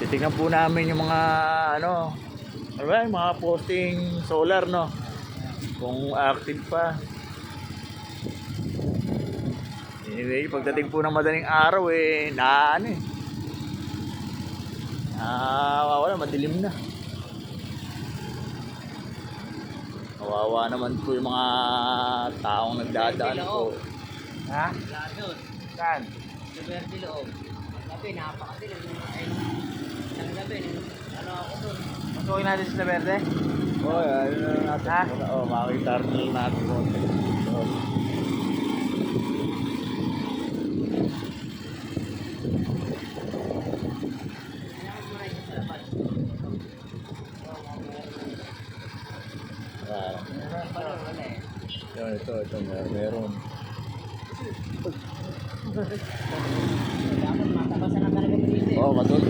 Titignan po namin yung mga ano, ano ba, yung mga posting solar no. Kung active pa. Anyway, pagdating po ng madaling araw eh, na ano eh. Ah, wala, madilim na. Kawawa naman po yung mga taong nagdadaan po. Ha? Saan? Sa Verde loob. Ang gabi, napakadilim. Pasukin natin sa Verde? Oo, oh, ano na natin. Ha? Oo, oh, makakita rin natin mo yun, ito, ito, mer- meron. Dapat matabasan na talaga dito eh. Oo, matul.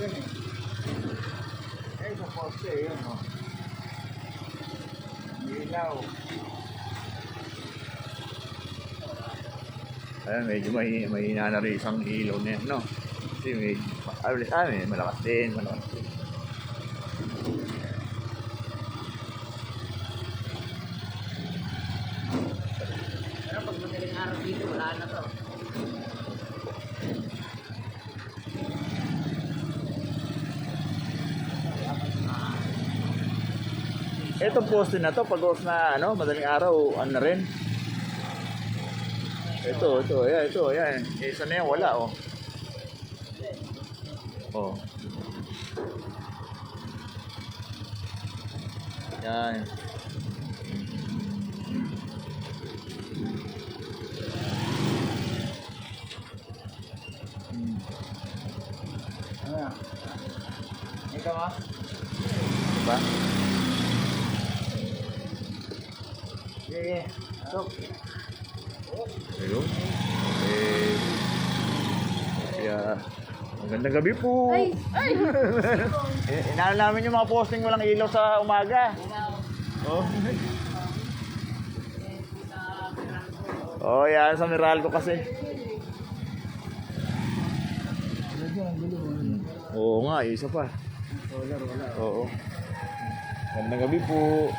Kakabitin eh. Eh, sa poste, yun, oh. Ilaw. Ayan, medyo may, may na rin isang ilaw na yan, no? Kasi may, ah, ah, may malakas din, malakas din. Pero pag madaling araw dito, wala na to. Itong poste na to, pag off na ano, madaling araw, ano na rin. Ito, ito, ayan, ito, ayan. Isa na yan, wala, oh. Oh. Yan. Ikaw ba? Diba? Sige, stop. Ayun. Eh, kaya, magandang gabi po. Ay! Ay! Eh, Inaano namin yung mga posting walang ilaw sa umaga. Oh. Oh, yan sa Meralco kasi. Oo nga, isa pa. Oo. Magandang gabi po.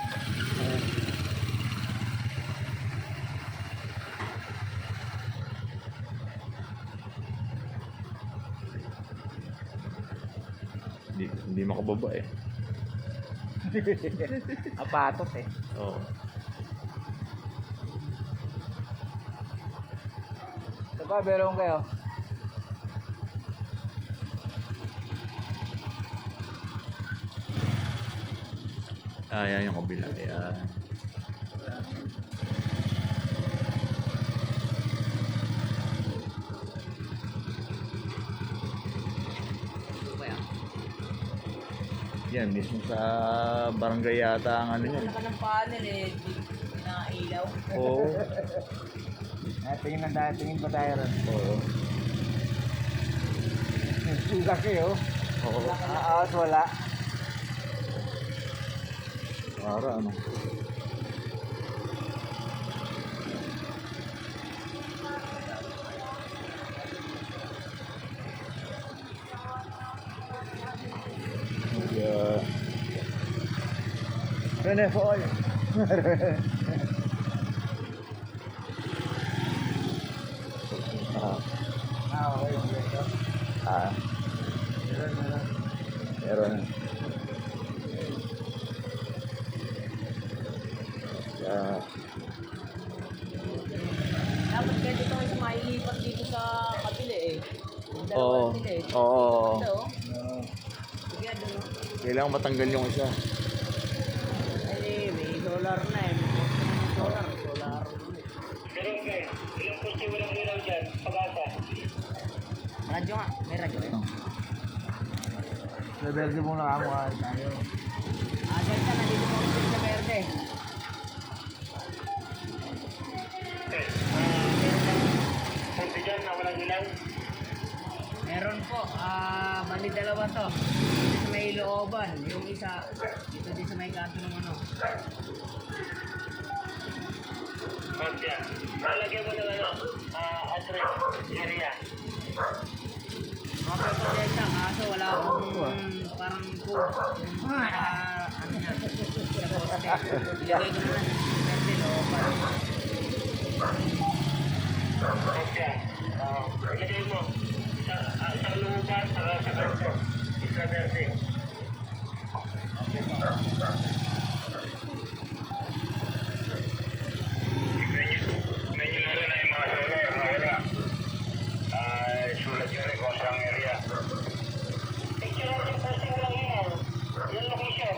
Hindi, hindi makababa eh. Apatot eh. Oo. Ito ba, meron kayo? Ah, yan yung kabila. Ayan. Yan, mismo sa barangay yata ang ano yan. Wala ka ng panel eh. Di pinailaw. Oo. Tingin na tayo, tingin pa tayo ron. Oo. Suga kayo. Oo. Aas wala. Para ano. Yeah. Kene foil. ah, Ah, okay. ah, Meron. Yeah. Dapat pwede tayo sa mailipat dito sa kabila eh. Oo. eh. Oo. Ito. Kailangan matanggal yung isa. Solar na eh. Solar, solar. Radyo nga, may radyo eh. Level mo lang ako tayo. Ah, dyan ka, nandito mo ako sa verde. Meron po, ah, bali dalawa to. Dito sa may looban, yung isa, dito din sa may kanto ng ano. Kaya, lalagyan mo ng ano, ah, address, area. Okay po dito, kaso wala akong parang code. Yung naka, ano yan, sa. Ilagay ko na lang sa Airtel o parang Kaya, ah, ilagay mo sa, ah, sa lugar, sa sa kanto, isa verde. Medyo na rin ay mga solar, mga wala. Ay, sulat yun rin kung saan area. Picture natin posting lang yan. Yung location.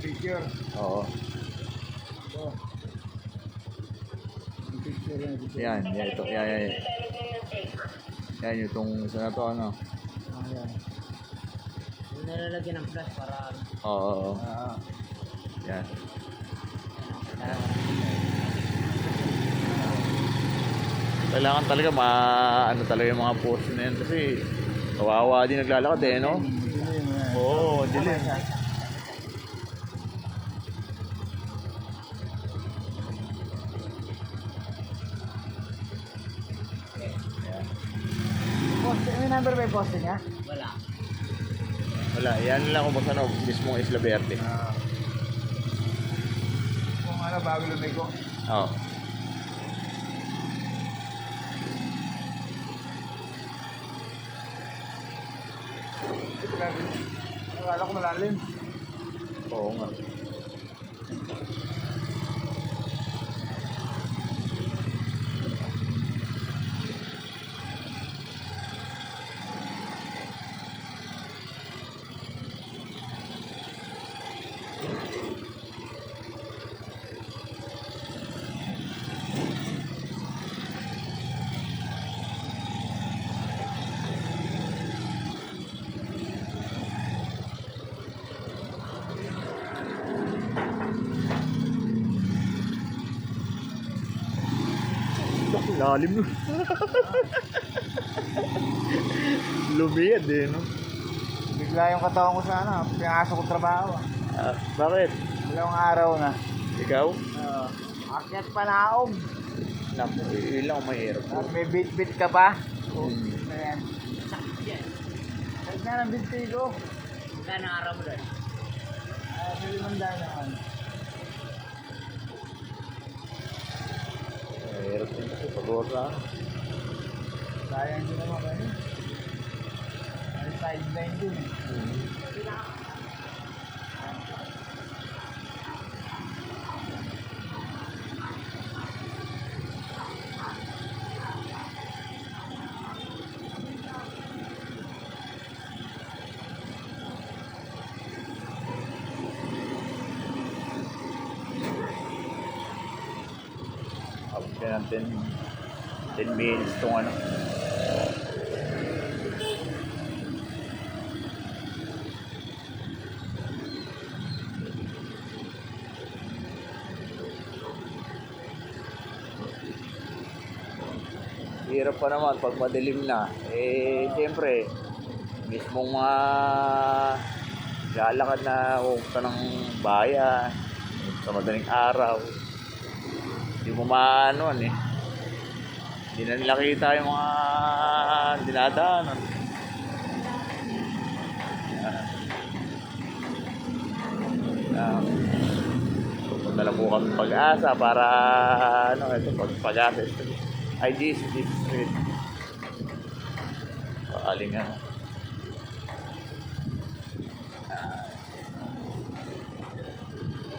picture. Oo. Ito. Yung picture yan. Yan, ito. Yan, yan, yan. Yan itong isa na to, ano. Ah, yan. yung nalalagyan ng flash para Oo, oo, oo. Ah, Yan. Kailangan talaga ma ano talaga yung mga post na yan kasi kawawa din naglalakad eh, no? Oo, dilim. Poste, may number ba yung poste niya? wala. Wala, yan lang kung basta ano, mismong Isla Verde. Ah. Kung ano, bago lumiko. Oo. Ito grabe. Akala ko malalim. Oo nga. Lalim nun. Lumiyad eh, no? Bigla yung katawan ko sa ano, pinasok ko trabaho. ah. Bakit? Dalawang araw na. Ikaw? Uh, akyat pa naog. Naku, yun lang ang mahirap. At may bit-bit ka pa. Hmm. Ayan. Yan. Kahit nga ng binti ko. Magkano araw mo doon? Ah, sa limandaan naman. Mahirap din kasi pag na. Sayang din naman kayo. May sideline dun eh. Ng 10, 10 minutes itong ano. Hirap pa naman pag madilim na. Eh, siyempre, mismong mga lalakad na pupunta ng bayan sa madaling araw. Hindi mo maano eh. Hindi na nila kita yung mga dinadaanan. Yan. Pupunta na po kami pag-asa para ano, ito pag pag-asa. Ay, this, this street. Pakaling ano.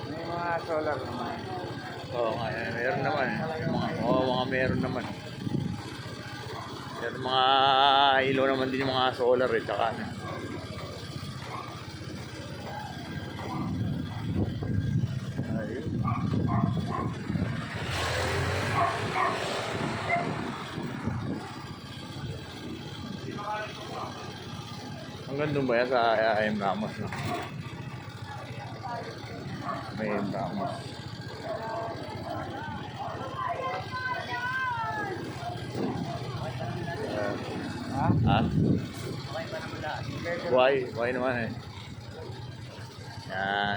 May mga solar naman. Oo eh, meron naman. Mga, oo, mga meron naman. Meron mga ilaw naman din yung mga solar eh, tsaka. Ayun. Hanggang doon ba yan sa I.M. Ramos? No? May I.M. Ramos. Ha? Ha? Okay naman eh? Yan.